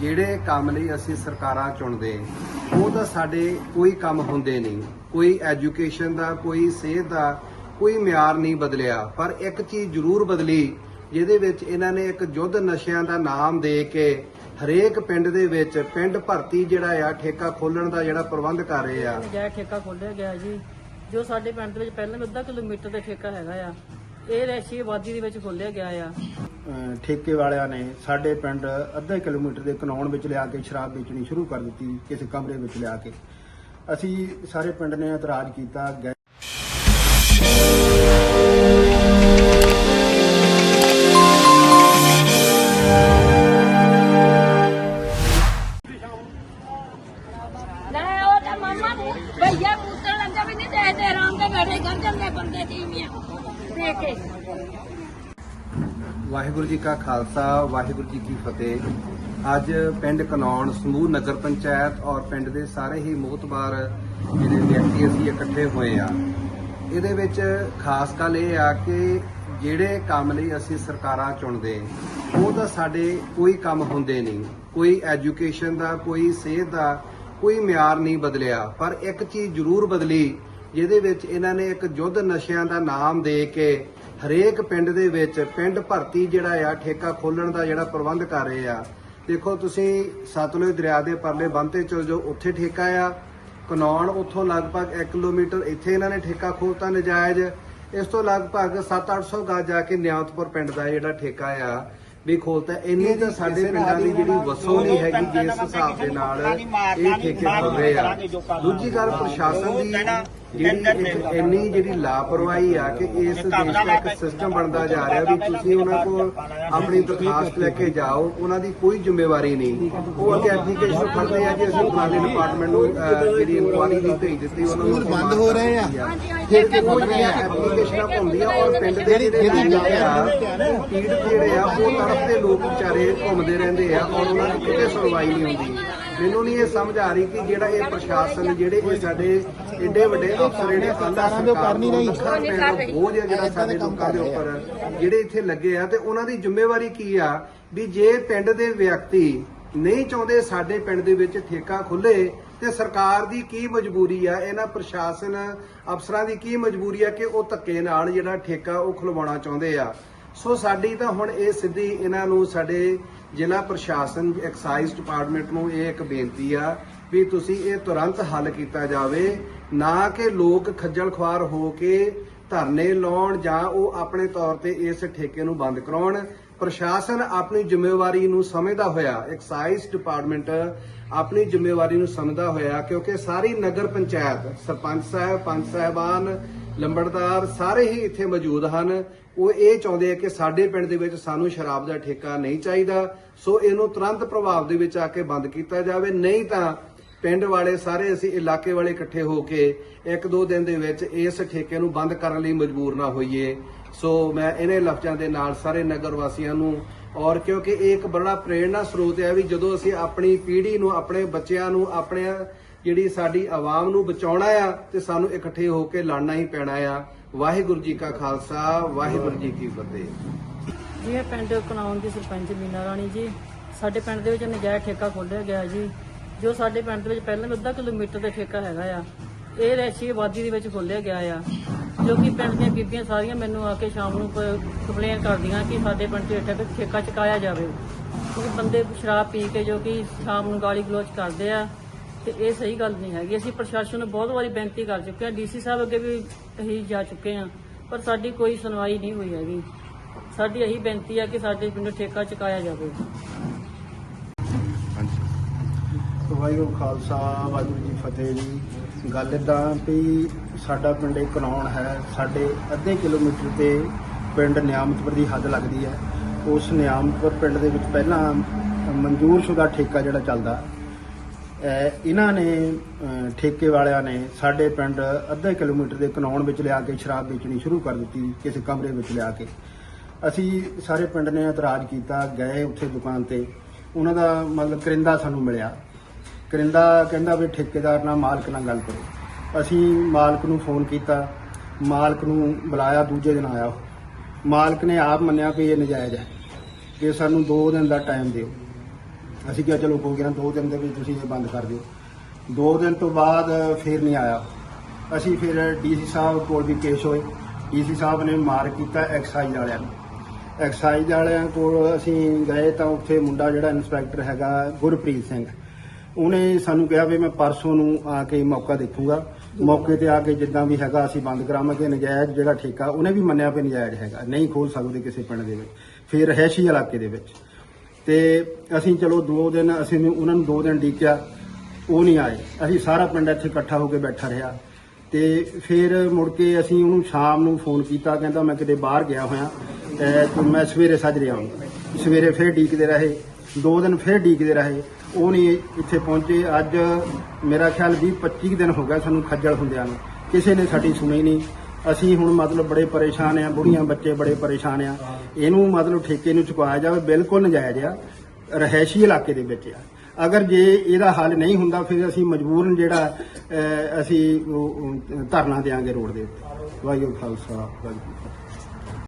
ਜਿਹੜੇ ਕੰਮ ਲਈ ਅਸੀਂ ਸਰਕਾਰਾਂ ਚੁਣਦੇ, ਉਹ ਤਾਂ ਸਾਡੇ ਕੋਈ ਕੰਮ ਹੁੰਦੇ ਨਹੀਂ। ਕੋਈ ਐਜੂਕੇਸ਼ਨ ਦਾ, ਕੋਈ ਸਿਹਤ ਦਾ, ਕੋਈ ਮਿਆਰ ਨਹੀਂ ਬਦਲਿਆ। ਪਰ ਇੱਕ ਚੀਜ਼ ਜ਼ਰੂਰ ਬਦਲੀ, ਜਿਹਦੇ ਵਿੱਚ ਇਹਨਾਂ ਨੇ ਇੱਕ ਯੁੱਧ ਨਸ਼ਿਆਂ ਦਾ ਨਾਮ ਦੇ ਕੇ ਹਰੇਕ ਪਿੰਡ ਦੇ ਵਿੱਚ ਪਿੰਡ ਭਰਤੀ ਜਿਹੜਾ ਆ, ਠੇਕਾ ਖੋਲਣ ਦਾ ਜਿਹੜਾ ਪ੍ਰਬੰਧ ਕਰ ਰਹੇ ਆ। ਨਜਾਇਜ਼ ਠੇਕਾ ਖੋਲਿਆ ਗਿਆ ਜੀ। ਜੋ ਸਾਡੇ ਪਿੰਡ ਦੇ ਵਿੱਚ ਪਹਿਲਾਂ ਅੱਧਾ ਕਿਲੋਮੀਟਰ ਦਾ ਠੇਕਾ ਹੈਗਾ ਆ, ਇਹ ਰੈਸ਼ੀ ਆਬਾਦੀ ਦੇ ਵਿੱਚ ਖੋਲਿਆ ਗਿਆ ਆ। ਠੇਕੇ ਵਾਲਿਆਂ ਨੇ ਸਾਡੇ ਪਿੰਡ ਅੱਧੇ ਕਿਲੋਮੀਟਰ ਦੇ ਕਨੌਣ ਵਿੱਚ ਲਿਆ ਕੇ ਸ਼ਰਾਬ ਵੇਚਣੀ ਸ਼ੁਰੂ ਕਰ ਦਿੱਤੀ, ਕਿਸੇ ਕਮਰੇ ਵਿੱਚ ਲਿਆ ਕੇ। ਅਸੀਂ ਸਾਰੇ ਪਿੰਡ ਨੇ ਇਤਰਾਜ਼ ਕੀਤਾ ਭਈਆ ਪੁੱਤਰ ਲੰਗਾ ਵੀ ਨਹੀਂ ਦੇਖਦੇ ਆਰਾਮ ਦੇ ਬੈਠੇ, ਕਰ ਜਾਂਦੇ ਬੰਦੇ ਟੀਵੀਆਂ ਦੇਖ ਕੇ। ਵਾਹਿਗੁਰੂ ਜੀ ਕਾ ਖਾਲਸਾ, ਵਾਹਿਗੁਰੂ ਜੀ ਕੀ ਫਤਿਹ। ਅੱਜ ਪਿੰਡ ਕਨੌਣ ਸਮੂਹ ਨਗਰ ਪੰਚਾਇਤ ਔਰ ਪਿੰਡ ਦੇ ਸਾਰੇ ਹੀ ਮੋਹਤਬਾਰ ਜਿਹੜੇ ਵਿਅਕਤੀ ਅਸੀਂ ਇਕੱਠੇ ਹੋਏ ਆ। ਇਹਦੇ ਵਿੱਚ ਖਾਸ ਗੱਲ ਇਹ ਆ ਕਿ ਜਿਹੜੇ ਕੰਮ ਲਈ ਅਸੀਂ ਸਰਕਾਰਾਂ ਚੁਣਦੇ, ਉਹ ਤਾਂ ਸਾਡੇ ਕੋਈ ਕੰਮ ਹੁੰਦੇ ਨਹੀਂ। ਕੋਈ ਐਜੂਕੇਸ਼ਨ ਦਾ, ਕੋਈ ਸਿਹਤ ਦਾ, ਕੋਈ ਮਿਆਰ ਨਹੀਂ ਬਦਲਿਆ। ਪਰ ਇੱਕ ਚੀਜ਼ ਜ਼ਰੂਰ ਬਦਲੀ, ਜਿਹਦੇ ਵਿੱਚ ਇਹਨਾਂ ਨੇ ਇੱਕ ਯੁੱਧ ਨਸ਼ਿਆਂ ਦਾ ਨਾਮ ਦੇ ਕੇ ਹਰੇਕ ਪਿੰਡ ਦੇ ਵਿੱਚ ਪਿੰਡ ਭਰਤੀ ਜਿਹੜਾ ਆ ਠੇਕਾ ਖੋਲਣ ਦਾ ਜਿਹੜਾ ਪ੍ਰਬੰਧ ਕਰ ਰਹੇ ਆ। ਦੇਖੋ ਤੁਸੀਂ ਸਤਲੁਜ ਦਰਿਆ ਦੇ ਪਰਲੇ ਬੰਨ੍ਹ ਤੇ ਚਲ ਜਾਓ ਉੱਥੇ ਠੇਕਾ ਆ ਕਨੌਣ ਉੱਥੋਂ ਲਗਭਗ 1 ਕਿਲੋਮੀਟਰ ਇੱਥੇ ਇਹਨਾਂ ਨੇ ਠੇਕਾ ਖੋਲਤਾ ਨਜਾਇਜ਼। ਇਸ ਤੋਂ ਲਗਭਗ 7-800 ਗਜ ਜਾ ਕੇ ਨਿਆਮਤਪੁਰ ਪਿੰਡ ਦਾ ਜਿਹੜਾ ਠੇਕਾ ਆ ਵੀ ਖੋਲਤਾ ਇੰਨੀ ਤਾਂ ਸਾਡੇ ਪਿੰਡਾਂ ਦੀ ਜਿਹੜੀ ਵਸੋਂ ਨਹੀਂ ਹੈਗੀ ਜਿਸ ਹਿਸਾਬ ਦੇ ਨਾਲ ਇਹ ਠੇਕੇ ਖੋਲ ਰਹੇ ਆ। ਦੂਜੀ ਗੱਲ ਪ੍ਰਸ਼ਾਸਨ ਦੀ ਜਿਹੜੀ ਇੰਨੀ ਜਿਹੜੀ ਲਾਪਰਵਾਹੀ ਆ ਕਿ ਇਸ ਦੇਸ਼ ਦਾ ਇੱਕ ਸਿਸਟਮ ਬਣਦਾ ਜਾ ਰਿਹਾ ਵੀ ਤੁਸੀਂ ਉਹਨਾਂ ਕੋਲ ਆਪਣੀ ਦਰਖਾਸਤ ਲੈ ਕੇ ਜਾਓ ਉਹਨਾਂ ਦੀ ਕੋਈ ਜ਼ਿੰਮੇਵਾਰੀ ਨਹੀਂ। ਉਹ ਅੱਗੇ ਐਪਲੀਕੇਸ਼ਨ ਫੜਦੇ ਆ ਕਿ ਅਸੀਂ ਫਲਾਣੇ ਡਿਪਾਰਟਮੈਂਟ ਨੂੰ ਜਿਹੜੀ ਇਨਕੁਆਰੀ ਦੀ ਭੇਜ ਦਿੱਤੀ ਉਹਨਾਂ ਨੂੰ ਬੰਦ ਹੋ ਰਹੇ ਆ। ਫਿਰ ਕਿ ਉਹ ਜਿਹੜੀਆਂ ਐਪਲੀਕੇਸ਼ਨਾਂ ਪਾਉਂਦੀਆਂ ਔਰ ਪਿੰਡ ਦੇ ਜਿਹੜੇ ਜਿਹੜੇ ਆ ਪੀੜਤ ਜਿਹੜੇ ਆ ਉਹ ਤੜਫਦੇ ਲੋਕ ਵਿਚਾਰੇ ਘੁੰਮਦੇ ਰਹਿੰਦੇ ਆ ਔਰ ਉਹਨਾਂ ਦੀ ਕਿਤੇ ਸੁਣਵਾਈ ਨਹੀਂ ਹੁੰਦੀ। ਮੈਨੂੰ ਨਹੀਂ ਇਹ ਸਮਝ ਆ ਰਹੀ ਕਿ ਜਿਹੜਾ ਇਹ ਪ੍ਰਸ਼ਾਸਨ ਜਿਹੜੇ ਇਹ ਸਾਡੇ ਏਡੇ ਵੱਡੇ ਅਫਸਰ ਜਿਹੜੇ ਕੰਧਾ ਸਰਕਾਰ ਨੂੰ ਲੱਖਾਂ ਰੁਪਏ ਦਾ ਬੋਝ ਹੈ ਜਿਹੜਾ ਸਾਡੇ ਲੋਕਾਂ ਦੇ ਉੱਪਰ ਜਿਹੜੇ ਇੱਥੇ ਲੱਗੇ ਆ ਤੇ ਉਹਨਾਂ ਦੀ ਜ਼ਿੰਮੇਵਾਰੀ ਕੀ ਆ ਵੀ ਜੇ ਪਿੰਡ ਦੇ ਵਿਅਕਤੀ ਨਹੀਂ ਚਾਹੁੰਦੇ ਸਾਡੇ ਪਿੰਡ ਦੇ ਵਿੱਚ ਠੇਕਾ ਖੁੱਲੇ ਤੇ ਸਰਕਾਰ ਦੀ ਕੀ ਮਜਬੂਰੀ ਆ ਇਹਨਾਂ ਪ੍ਰਸ਼ਾਸਨ ਅਫਸਰਾਂ ਦੀ ਕੀ ਮਜਬੂਰੀ ਆ ਕਿ ਉਹ ਧੱਕੇ ਨਾਲ ਜਿਹੜਾ ਠੇਕਾ ਉਹ ਖੁਲਵਾਉਣਾ ਚਾਹੁੰਦੇ ਆ। ਸੋ ਸਾਡੀ ਤਾਂ ਹੁਣ ਇਹ ਸਿੱਧੀ ਇਹਨਾਂ ਨੂੰ ਸਾਡੇ ਜ਼ਿਲ੍ਹਾ ਪ੍ਰਸ਼ਾਸਨ ਐਕਸਾਈਜ਼ ਡਿਪਾਰਟਮੈਂਟ ਨੂੰ ਇਹ ਇੱਕ ਬੇਨਤੀ ਆ ਵੀ ਤੁਸੀਂ ਇਹ ਤੁਰੰਤ ਹੱਲ ਕੀਤਾ ਜਾਵੇ, ਨਾ ਕਿ ਲੋਕ ਖੱਜਲ ਖੁਆਰ ਹੋ ਕੇ ਧਰਨੇ ਲਾਉਣ ਜਾਂ ਉਹ ਆਪਣੇ ਤੌਰ ਤੇ ਇਸ ਠੇਕੇ ਨੂੰ ਬੰਦ ਕਰਾਉਣ। ਪ੍ਰਸ਼ਾਸਨ ਆਪਣੀ ਜ਼ਿੰਮੇਵਾਰੀ ਨੂੰ ਸਮਝਦਾ ਹੋਇਆ, ਐਕਸਾਈਜ਼ ਡਿਪਾਰਟਮੈਂਟ ਆਪਣੀ ਜ਼ਿੰਮੇਵਾਰੀ ਨੂੰ ਸਮਝਦਾ ਹੋਇਆ ਕਿਉਂਕਿ ਸਾਰੀ ਨਗਰ ਪੰਚਾਇਤ, ਸਰਪੰਚ ਸਾਹਿਬ, ਪੰਚ ਸਾਹਿਬਾਨ ਲੰਬੜਦਾਰ ਸਾਰੇ ਹੀ ਇੱਥੇ ਮੌਜੂਦ ਹਨ। ਉਹ ਇਹ ਚਾਹੁੰਦੇ ਆ ਕਿ ਸਾਡੇ ਪਿੰਡ ਦੇ ਵਿੱਚ ਸਾਨੂੰ ਸ਼ਰਾਬ ਦਾ ਠੇਕਾ ਨਹੀਂ ਚਾਹੀਦਾ। ਸੋ ਇਹਨੂੰ ਤੁਰੰਤ ਪ੍ਰਭਾਵ ਦੇ ਵਿੱਚ ਆ ਕੇ ਬੰਦ ਕੀਤਾ ਜਾਵੇ। ਨਹੀਂ ਤਾਂ ਪਿੰਡ ਵਾਲੇ ਸਾਰੇ ਅਸੀਂ ਇਲਾਕੇ ਵਾਲੇ ਇਕੱਠੇ ਹੋ ਕੇ ਇੱਕ ਦੋ ਦਿਨ ਦੇ ਵਿੱਚ ਇਸ ਠੇਕੇ ਨੂੰ ਬੰਦ ਕਰਨ ਲਈ ਮਜਬੂਰ ਨਾ ਹੋਈਏ। ਸੋ ਮੈਂ ਇਹਨੇ ਲਫ਼ਜ਼ਾਂ ਦੇ ਨਾਲ ਸਾਰੇ ਨਗਰ ਵਾਸੀਆਂ ਨੂੰ ਔਰ ਕਿਉਂਕਿ ਇਹ ਇੱਕ ਬੜਾ ਪ੍ਰੇਰਣਾ ਸਰੋਤ ਹੈ ਵੀ ਜਦੋਂ ਅਸੀਂ ਆਪਣੀ ਪੀੜ੍ਹੀ ਨੂੰ, ਆਪਣੇ ਬੱਚਿਆਂ ਨੂੰ, ਆਪਣੇ ਜਿਹੜੀ ਸਾਡੀ ਆਵਾਮ ਨੂੰ ਬਚਾਉਣਾ ਆ ਤੇ ਸਾਨੂੰ ਇਕੱਠੇ ਹੋ ਕੇ ਲੜਨਾ ਹੀ ਪੈਣਾ ਆ। ਵਾਹਿਗੁਰੂ ਜੀ ਕਾ ਖਾਲਸਾ, ਵਾਹਿਗੁਰੂ ਜੀ ਕੀ ਫਤਿਹ। ਜੀ ਇਹ ਪਿੰਡ ਕਨਾਉਣ ਦੀ ਸਰਪੰਚ ਮੀਨਾ ਰਾਣੀ ਜੀ, ਸਾਡੇ ਪਿੰਡ ਦੇ ਵਿੱਚ ਨਜਾਇਜ਼ ਠੇਕਾ ਖੋਲ੍ਹਿਆ ਗਿਆ ਜੀ, ਜੋ ਸਾਡੇ ਪਿੰਡ ਦੇ ਵਿੱਚ ਪਹਿਲਾਂ ਵੀ ਅੱਧਾ ਕਿਲੋਮੀਟਰ ਦਾ ਠੇਕਾ ਹੈਗਾ ਆ, ਇਹ ਰੈਸ਼ੀ ਆਬਾਦੀ ਦੇ ਵਿੱਚ ਖੋਲ੍ਹਿਆ ਗਿਆ ਆ। ਜੋ ਕਿ ਪਿੰਡ ਦੀਆਂ ਬੀਬੀਆਂ ਸਾਰੀਆਂ ਮੈਨੂੰ ਆ ਕੇ ਸ਼ਾਮ ਨੂੰ ਕੰਪਲੇਨ ਕਰਦੀਆਂ ਕਿ ਸਾਡੇ ਪਿੰਡ 'ਚ ਠੇਕਾ ਠੇਕਾ ਚੁਕਾਇਆ ਜਾਵੇ। ਕਿਉਂਕਿ ਬੰਦੇ ਸ਼ਰਾਬ ਪੀ ਕੇ ਜੋ ਕਿ ਸ਼ਾਮ ਨੂੰ ਗਾਲੀ ਗਲੋਚ ਕਰਦੇ ਆ ਤੇ ਇਹ ਸਹੀ ਗੱਲ ਨਹੀਂ ਹੈਗੀ। ਅਸੀਂ ਪ੍ਰਸ਼ਾਸਨ ਨੂੰ ਬਹੁਤ ਵਾਰੀ ਬੇਨਤੀ ਕਰ ਚੁੱਕੇ ਹਾਂ। ਡੀਸੀ ਸਾਹਿਬ ਅੱਗੇ ਵੀ ਅਸੀਂ ਜਾ ਚੁੱਕੇ ਹਾਂ ਪਰ ਸਾਡੀ ਕੋਈ ਸੁਣਵਾਈ ਨਹੀਂ ਹੋਈ ਹੈਗੀ। ਸਾਡੀ ਇਹੀ ਬੇਨਤੀ ਹੈ ਕਿ ਸਾਡੇ ਪਿੰਡ ਠੇਕਾ ਚੁਕਾਇਆ ਜਾਵੇ। ਵਾਹਿਗੁਰੂ ਖਾਲਸਾ ਵਾਹਿਗੁਰੂ ਜੀ ਫਤਿਹ ਜੀ। ਗੱਲ ਇਦਾਂ ਵੀ ਸਾਡਾ ਪਿੰਡ ਇੱਕ ਕਨੌਣ ਹੈ। ਸਾਡੇ ਅੱਧੇ ਕਿਲੋਮੀਟਰ ਤੇ ਪਿੰਡ ਨਿਆਮਤਪੁਰ ਦੀ ਹੱਦ ਲੱਗਦੀ ਹੈ। ਉਸ ਨਿਆਮਤਪੁਰ ਪਿੰਡ ਦੇ ਵਿੱਚ ਪਹਿਲਾਂ ਮਨਜ਼ੂਰਸ਼ੁਦਾ ਠੇਕਾ ਜਿਹੜਾ ਚੱਲਦਾ ਇਹਨਾਂ ਨੇ ਠੇਕੇ ਵਾਲਿਆਂ ਨੇ ਸਾਡੇ ਪਿੰਡ ਅੱਧੇ ਕਿਲੋਮੀਟਰ ਦੇ ਕਨੌਣ ਵਿੱਚ ਲਿਆ ਕੇ ਸ਼ਰਾਬ ਵੇਚਣੀ ਸ਼ੁਰੂ ਕਰ ਦਿੱਤੀ, ਕਿਸੇ ਕਮਰੇ ਵਿੱਚ ਲਿਆ ਕੇ। ਅਸੀਂ ਸਾਰੇ ਪਿੰਡ ਨੇ ਇਤਰਾਜ਼ ਕੀਤਾ, ਗਏ ਉੱਥੇ ਦੁਕਾਨ ਤੇ। ਉਹਨਾਂ ਦਾ ਮਤਲਬ ਕਰਿੰਦਾ ਸਾਨੂੰ ਮਿਲਿਆ। ਕਰਿੰਦਾ ਕਹਿੰਦਾ ਵੀ ਠੇਕੇਦਾਰ ਨਾਲ ਮਾਲਕ ਨਾਲ ਗੱਲ ਕਰੋ। ਅਸੀਂ ਮਾਲਕ ਨੂੰ ਫੋਨ ਕੀਤਾ। ਮਾਲਕ ਨੂੰ ਬੁਲਾਇਆ, ਦੂਜੇ ਦਿਨ ਆਇਆ ਉਹ। ਮਾਲਕ ਨੇ ਆਪ ਮੰਨਿਆ ਵੀ ਇਹ ਨਜਾਇਜ਼ ਹੈ। ਕਿ ਸਾਨੂੰ 2 ਦਿਨ ਦਾ ਟਾਈਮ ਦਿਓ। ਅਸੀਂ ਕਿਹਾ ਚਲੋ ਹੋ ਗਿਆ ਦੋ ਦਿਨ ਦੇ ਵਿੱਚ ਤੁਸੀਂ ਇਹ ਬੰਦ ਕਰ ਦਿਓ। ਦੋ ਦਿਨ ਤੋਂ ਬਾਅਦ ਫਿਰ ਨਹੀਂ ਆਇਆ। ਅਸੀਂ ਫਿਰ ਡੀਸੀ ਸਾਹਿਬ ਕੋਲ ਵੀ ਕੇਸ ਹੋਏ। ਡੀਸੀ ਸਾਹਿਬ ਨੇ ਮਾਰ ਕੀਤਾ ਐਕਸਾਈਜ਼ ਵਾਲਿਆਂ ਨੂੰ। ਐਕਸਾਈਜ਼ ਵਾਲਿਆਂ ਕੋਲ ਅਸੀਂ ਗਏ ਤਾਂ ਉੱਥੇ ਮੁੰਡਾ ਜਿਹੜਾ ਇਨਸਪੈਕਟਰ ਹੈਗਾ, ਗੁਰਪ੍ਰੀਤ ਸਿੰਘ। ਉਹਨੇ ਸਾਨੂੰ ਕਿਹਾ ਵੀ ਮੈਂ ਪਰਸੋਂ ਨੂੰ ਆ ਕੇ ਮੌਕਾ ਦੇਖੂੰਗਾ। ਮੌਕੇ ਤੇ ਆ ਕੇ ਜਿੱਦਾਂ ਵੀ ਹੈਗਾ ਅਸੀਂ ਬੰਦ ਕਰਾਵਾਂਗੇ। ਨਜਾਇਜ਼ ਜਿਹੜਾ ਠੇਕਾ, ਉਹਨੇ ਵੀ ਮੰਨਿਆ ਵੀ ਨਜਾਇਜ਼ ਹੈਗਾ। ਨਹੀਂ ਖੋਲ ਸਕਦੇ ਕਿਸੇ ਪਿੰਡ ਦੇ ਵਿੱਚ। ਫਿਰ ਰਹਿਸ਼ੀ ਇਲਾਕੇ ਦੇ ਵਿੱਚ। ਤੇ ਅਸੀਂ ਚਲੋ ਦੋ ਦਿਨ, ਅਸੀਂ ਉਹਨਾਂ ਨੂੰ ਦੋ ਦਿਨ ਡੀਕਿਆ, ਉਹ ਨਹੀਂ ਆਏ। ਅਸੀਂ ਸਾਰਾ ਪਿੰਡ ਇੱਥੇ ਇਕੱਠਾ ਹੋ ਕੇ ਬੈਠਾ ਰਿਹਾ। ਤੇ ਫਿਰ ਮੁੜ ਕੇ ਅਸੀਂ ਉਹਨੂੰ ਸ਼ਾਮ ਨੂੰ ਫੋਨ ਕੀਤਾ, ਕਹਿੰਦਾ ਮੈਂ ਕਿਤੇ ਬਾਹਰ ਗਿਆ ਹੋਇਆ, ਤੇ ਮੈਂ ਸਵੇਰੇ ਸਾਜਰੇ ਆਉਂਗਾ ਸਵੇਰੇ ਫਿਰ ਡੀਕਦੇ ਰਹੇ, ਦੋ ਦਿਨ ਫਿਰ ਡੀਕਦੇ ਰਹੇ, ਉਹ ਨਹੀਂ ਇੱਥੇ ਪਹੁੰਚੇ। ਅੱਜ ਮੇਰਾ ਖਿਆਲ 20 25 ਦਿਨ ਹੋ ਗਿਆ ਸਾਨੂੰ ਖੱਜਲ ਹੁੰਦਿਆਂ ਨੂੰ। ਕਿਸੇ ਨੇ ਸਾਡੀ ਸੁਣੀ ਨਹੀਂ। ਅਸੀਂ ਹੁਣ ਮਤਲਬ ਬੜੇ ਪਰੇਸ਼ਾਨ ਆ, ਬੁੜੀਆਂ ਬੱਚੇ ਬੜੇ ਪਰੇਸ਼ਾਨ ਆ। ਇਹਨੂੰ ਮਤਲਬ ਠੇਕੇ ਨੂੰ ਚੁਕਾਇਆ ਜਾਵੇ, ਬਿਲਕੁਲ ਨਜਾਇਜ਼ ਆ ਰਹਿਸ਼ੀ ਇਲਾਕੇ ਦੇ ਵਿੱਚ ਆ। ਅਗਰ ਜੇ ਇਹਦਾ ਹੱਲ ਨਹੀਂ ਹੁੰਦਾ, ਫਿਰ ਅਸੀਂ ਮਜਬੂਰਨ ਜਿਹੜਾ ਅਸੀਂ ਧਰਨਾ ਦੇਾਂਗੇ ਰੋਡ ਦੇ ਉੱਤੇ। ਵਾਹਿਗੁਰੂ ਖਾਲਸਾ, ਵਾਹਿਗੁਰੂ